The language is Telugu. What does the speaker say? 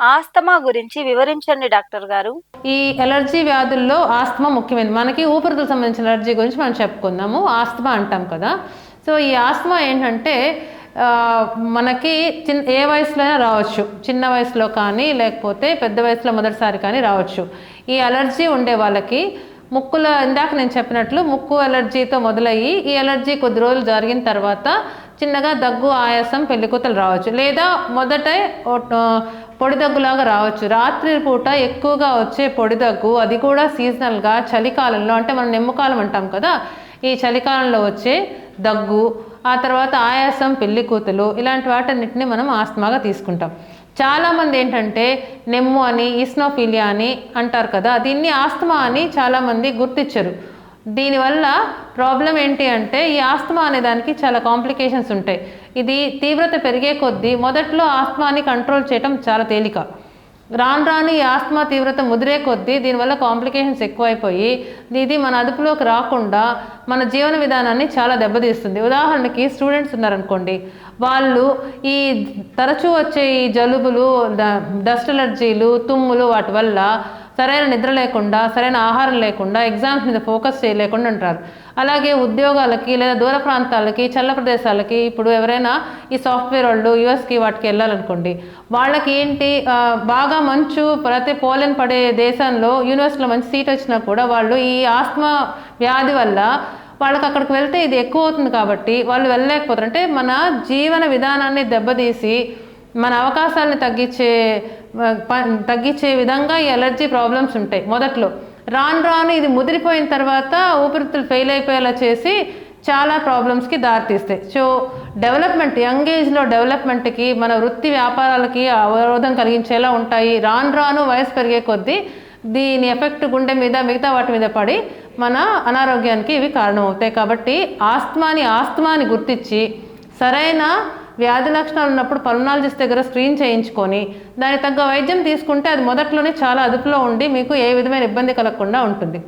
ఆస్తమా గురించి వివరించండి డాక్టర్ గారు. ఈ ఎలర్జీ వ్యాధుల్లో ఆస్తమా ముఖ్యమైనది. మనకి ఊపిరితిత్తులకు సంబంధించిన ఎలర్జీ గురించి మనం చెప్పుకుందాము. ఆస్తమా అంటాం కదా. సో ఈ ఆస్తమా ఏంటంటే మనకి చిన్న ఏ వయసులో అయినా రావచ్చు. చిన్న వయసులో కానీ లేకపోతే పెద్ద వయసులో మొదటిసారి కానీ రావచ్చు. ఈ అలర్జీ ఉండే వాళ్ళకి ముక్కుల ఇందాక నేను చెప్పినట్లు ముక్కు అలర్జీతో మొదలయ్యి ఈ ఎలర్జీ కొద్ది రోజులు జరిగిన తర్వాత చిన్నగా దగ్గు ఆయాసం పెళ్ళికూతలు రావచ్చు. లేదా మొదట పొడిదగ్గులాగా రావచ్చు. రాత్రి పూట ఎక్కువగా వచ్చే పొడి దగ్గు అది కూడా సీజనల్గా చలికాలంలో అంటే మనం నిమ్మకాలం అంటాం కదా ఈ చలికాలంలో వచ్చే దగ్గు ఆ తర్వాత ఆయాసం పెళ్ళికూతులు ఇలాంటి వాటన్నిటిని మనం ఆస్మాగా తీసుకుంటాం. చాలామంది ఏంటంటే నెమ్ము అని ఈస్నోఫీలియా అని అంటారు కదా దీన్ని ఆస్తమా అని చాలామంది గుర్తించరు. దీనివల్ల ప్రాబ్లం ఏంటి అంటే ఈ ఆస్తమా అనే దానికి చాలా కాంప్లికేషన్స్ ఉంటాయి. ఇది తీవ్రత పెరిగే కొద్దీ మొదట్లో ఆస్తమాని కంట్రోల్ చేయడం చాలా తేలిక. రాను రాను ఈ ఆస్తమా తీవ్రత ముదిరే కొద్దీ దీనివల్ల కాంప్లికేషన్స్ ఎక్కువైపోయి ఇది మన అదుపులోకి రాకుండా మన జీవన విధానాన్ని చాలా దెబ్బతీస్తుంది. ఉదాహరణకి స్టూడెంట్స్ ఉన్నారనుకోండి వాళ్ళు ఈ తరచూ వచ్చే ఈ జలుబులు డస్ట్ అలర్జీలు తుమ్ములు వాటి వల్ల సరైన నిద్ర లేకుండా సరైన ఆహారం లేకుండా ఎగ్జామ్స్ మీద ఫోకస్ చేయలేకుండా ఉంటారు. అలాగే ఉద్యోగాలకి లేదా దూర ప్రాంతాలకి చల్ల ప్రదేశాలకి ఇప్పుడు ఎవరైనా ఈ సాఫ్ట్వేర్ వాళ్ళు యుఎస్కి వాటికి వెళ్ళాలనుకోండి వాళ్ళకి ఏంటి బాగా మంచు ప్రతి పోలెన్ పడే దేశంలో యూనివర్సిటీలో మంచి సీట్ వచ్చినా కూడా వాళ్ళు ఈ ఆస్మా వ్యాధి వల్ల వాళ్ళకి అక్కడికి వెళ్తే ఇది ఎక్కువ అవుతుంది కాబట్టి వాళ్ళు వెళ్ళలేకపోతారు. అంటే మన జీవన విధానాన్ని దెబ్బతీసి మన అవకాశాలను తగ్గించే తగ్గించే విధంగా ఈ ఎలర్జీ ప్రాబ్లమ్స్ ఉంటాయి. మొదట్లో రాను రాను ఇది ముదిరిపోయిన తర్వాత ఊపిరితిత్తులు ఫెయిల్ అయిపోయేలా చేసి చాలా ప్రాబ్లమ్స్కి దారితీస్తాయి. సో డెవలప్మెంట్ యంగ్ ఏజ్లో డెవలప్మెంట్కి మన వృత్తి వ్యాపారాలకి అవరోధం కలిగించేలా ఉంటాయి. రాను రాను వయసు పెరిగే కొద్దీ దీని ఎఫెక్ట్ గుండె మీద మిగతా వాటి మీద పడి మన అనారోగ్యానికి ఇవి కారణమవుతాయి. కాబట్టి ఆస్తమాని ఆస్తమాని గుర్తించి సరైన వ్యాధి లక్షణాలు ఉన్నప్పుడు పల్నాలజిస్ట్ దగ్గర స్క్రీన్ చేయించుకొని దానికి తగ్గ వైద్యం తీసుకుంటే అది మొదట్లోనే చాలా అదుపులో ఉండి మీకు ఏ విధమైన ఇబ్బంది కలగకుండా ఉంటుంది.